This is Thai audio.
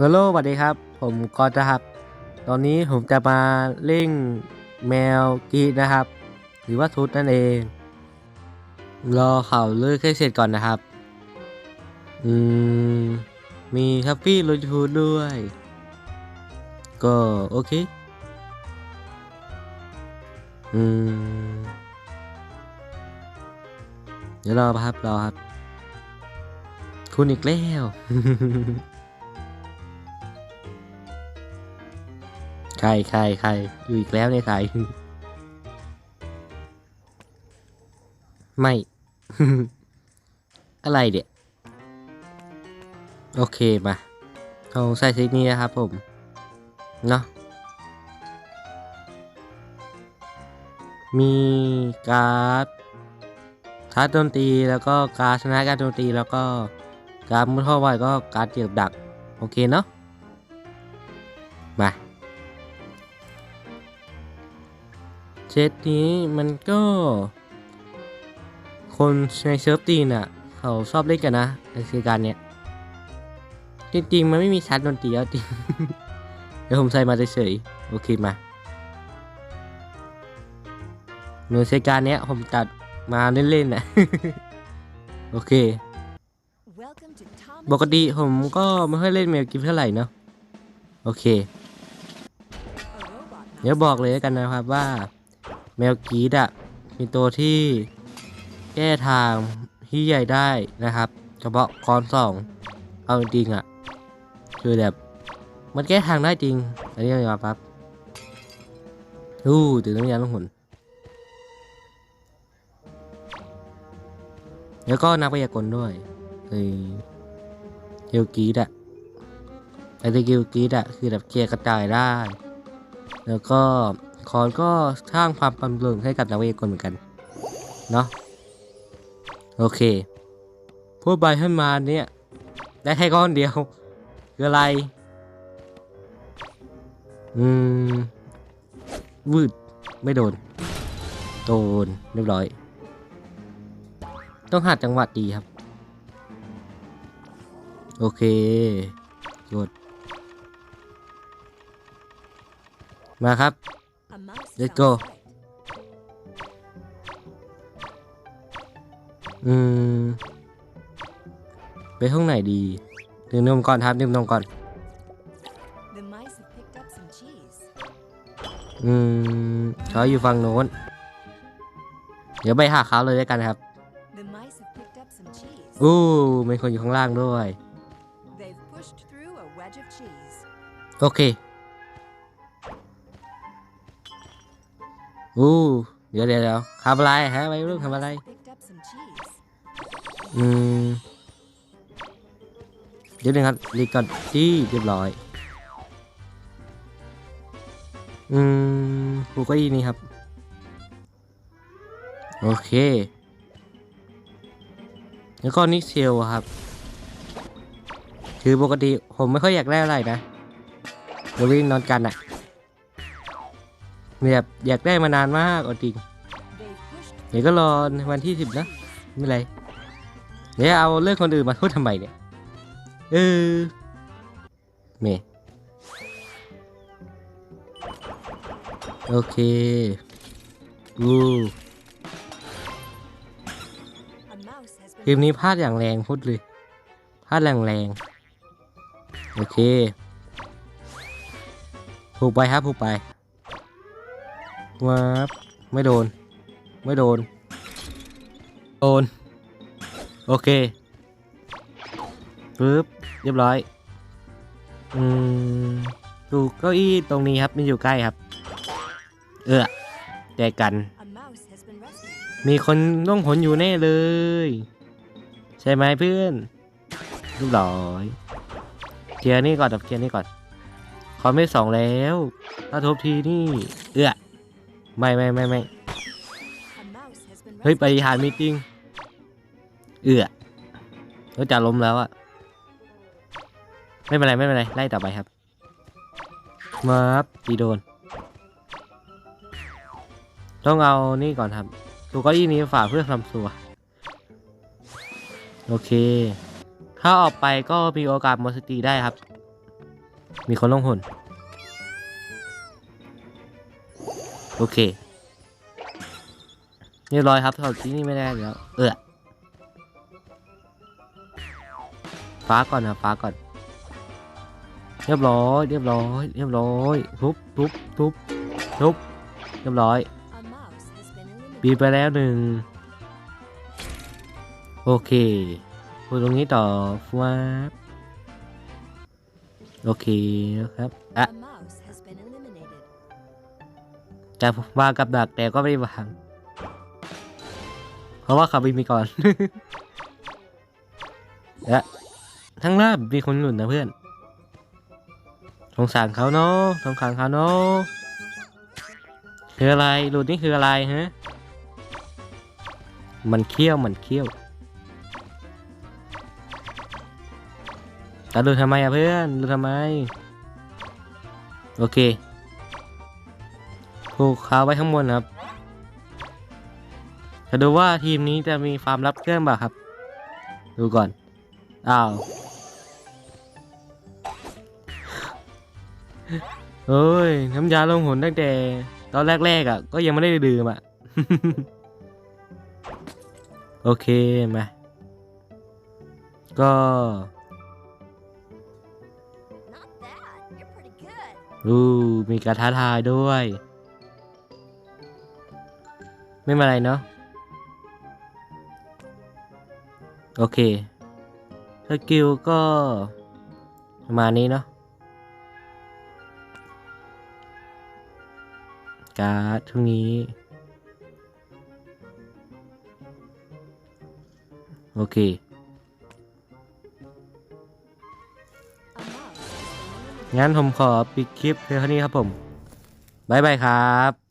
ฮัลโหลสวัสดีครับ ผมกอตนะครับ ตอนนี้ผมจะมาเล่งแมวกรีนะครับ หรือว่าทุตนั่นเอง รอเขาเลิกให้เสร็จก่อนนะครับ อืม มีทัฟฟี่โรยทูดด้วย ก็โอเค อืม เดี๋ยวรอครับ รอครับ คุณอีกแล้ว ใครใครใครอยู่อีกแล้วเนี่ยใครไม่ อะไรเดี๋ยโอเคมาเอาใส่ซิกนี้นะครับผม เนาะมีการ์ดการ์ดดนตรีแล้วก็การชนะการดนตรีแล้วก็การมุดเข้าไว้ก็การเจียบดัก โอเคเนาะ เซตนี้มันก็ คนในเซิร์ฟตีนอะ เขาชอบเล่นกันนะในคือการเนี้ยจริงๆ มันไม่มีชาร์จดนตรีแล้วจริงเดี๋ยวผมใส่มาเฉยๆโอเคมาหน่วยเซการเนี้ยผมตัดมาเล่นๆน่ะโอเค ปกติผมก็ไม่ค่อยเล่นเมลกิฟเท่าไหร่เนาะโอเค เดี๋ยวบอกเลยกันนะครับว่า แมวกีดอะมีตัวที่แก้ทางที่ใหญ่ได้นะครับเฉพาะคอนสองเอาจริงอะคือแบบมันแก้ทางได้จริง อันนี้ยอมรับครับอู้ตื่นน้ำยาลงหุ่นแล้วก็นักพยากรณ์ด้วยเฮ้ยเกลกีดอะไอ้ที่เกลกีดอะคือแบบเคลียร์กระจายได้ แล้วก็ คอนก็สร้างความปันเริงให้กับนักเวทกลเหมือนกัน เนาะโอเคพูดไปขึ้นมาเนี่ย ได้แค่ก้อนเดียวคืออะไร อืมวืดไม่โดน โดนเรียบร้อย ต้องหาจังหวะดีครับ โอเคกดมาครับ Let's go. อืม ไปห้องไหนดีดื่มนมก่อนครับดื่มนมก่อน The mice have picked up some cheese. อืมเขาอยู่ฝั่งโน้น เดี๋ยวไปหาเขาเลยแล้วกันครับ The mice have picked up some cheese. อู้มีคนอยู่ข้างล่างด้วย They've pushed through a wedge of cheese. โอเค อู้เดี๋ยวเดี๋ยวเดี๋ยวทำอะไรฮะไปรุ่นทำอะไร อืม เดี๋ยวหนึงครับรีก่อนที่เรียบร้อย อืมปูก็อีนี่ครับ โอเค แล้วก็นิเซลครับ คือปกติผมไม่ค่อยอยากได้อะไรนะเดี๋ยววิ่งนอนกันอะ แบบอยากได้มานานมากเอาจริงเดี๋ยวก็รอวันที่สิบนะไม่เป็นไรเดี๋ยวเอาเรื่องคนอื่นมาพูดทำไมเนี่ยเออเมโอเคอูเกมนี้พลาดอย่างแรงพูดเลยพลาดแรงแรงๆโอเคผูกไปครับผูกไป วับไม่โดน ไม่โดน โดน โอเคปึ๊บเรียบร้อย อืมดูเก้าอี้ตรงนี้ครับ มันอยู่ใกล้ครับ เออแจกกัน มีคนล่องหนอยู่แน่เลย ใช่ไหมเพื่อนเรียบร้อยเคลียร์นี่ก่อนดับเคลียร์นี่ก่อนขอไม่สองแล้ว ถ้าทบทีนี่ เอื้อ ไม่ไม่ไม่ไม่เฮ้ย rescued. ปฏิหารมีจริงเอื้อก็จะล้มแล้วอะไม่เป็นไรไม่เป็นไรไล่ต่อไปครับมาครับตีโดน ต้องเอานี่ก่อนครับตัวก้าอี้นี้ฝากเพื่อทำสัวโอเค ถ้าออกไปก็มีโอกาสมดสติได้ครับ มีคนลงหุ่น โอเค เรียบร้อยครับถอดที่นี่ไม่ได้แล้ว เออฟ้าก่อนนะฟ้าก่อน เรียบร้อย เรียบร้อย เรียบร้อย ทุบทุบทุบทุบเรียบร้อย A mouse has been eliminated. ปีไปแล้วหนึ่ง โอเคพูดตรงนี้ต่อฟ้าโอเคนะครับ อะ จะวางกับดักแต่ก็ไม่ได้วาง เพราะว่าเขาไม่มีก่อน และทั้งล่ามีคนหลุดนะเพื่อนสงสารเขาเนาะสงสารเขาเนาะคืออะไรหลุดนี่คืออะไรฮะ มันเขี้ยวมันเขี้ยวแต่หลุดทำไมอะเพื่อนหลุดทำไม โอเค ผูกเขาไว้ข้างบนครับจะดูว่าทีมนี้จะมีฟาร์มรับเครื่องบ่าครับ ดูก่อน อ้าว เอ้ย น้ำยาลงหนตั้งแต่ตอนแรกๆอะ ก็ยังไม่ได้ดื่มอะ โอเคมา ก็ Not bad. You're pretty good. อู้มีการท้าทายด้วย ไม่มาอะไรเนาะโอเคสกิลก็ประมาณนี้เนาะการ์ดทุกนี้ โอเค งั้นผมขอปิดคลิปเพียงเท่านี้ครับผม บ๊ายบายครับ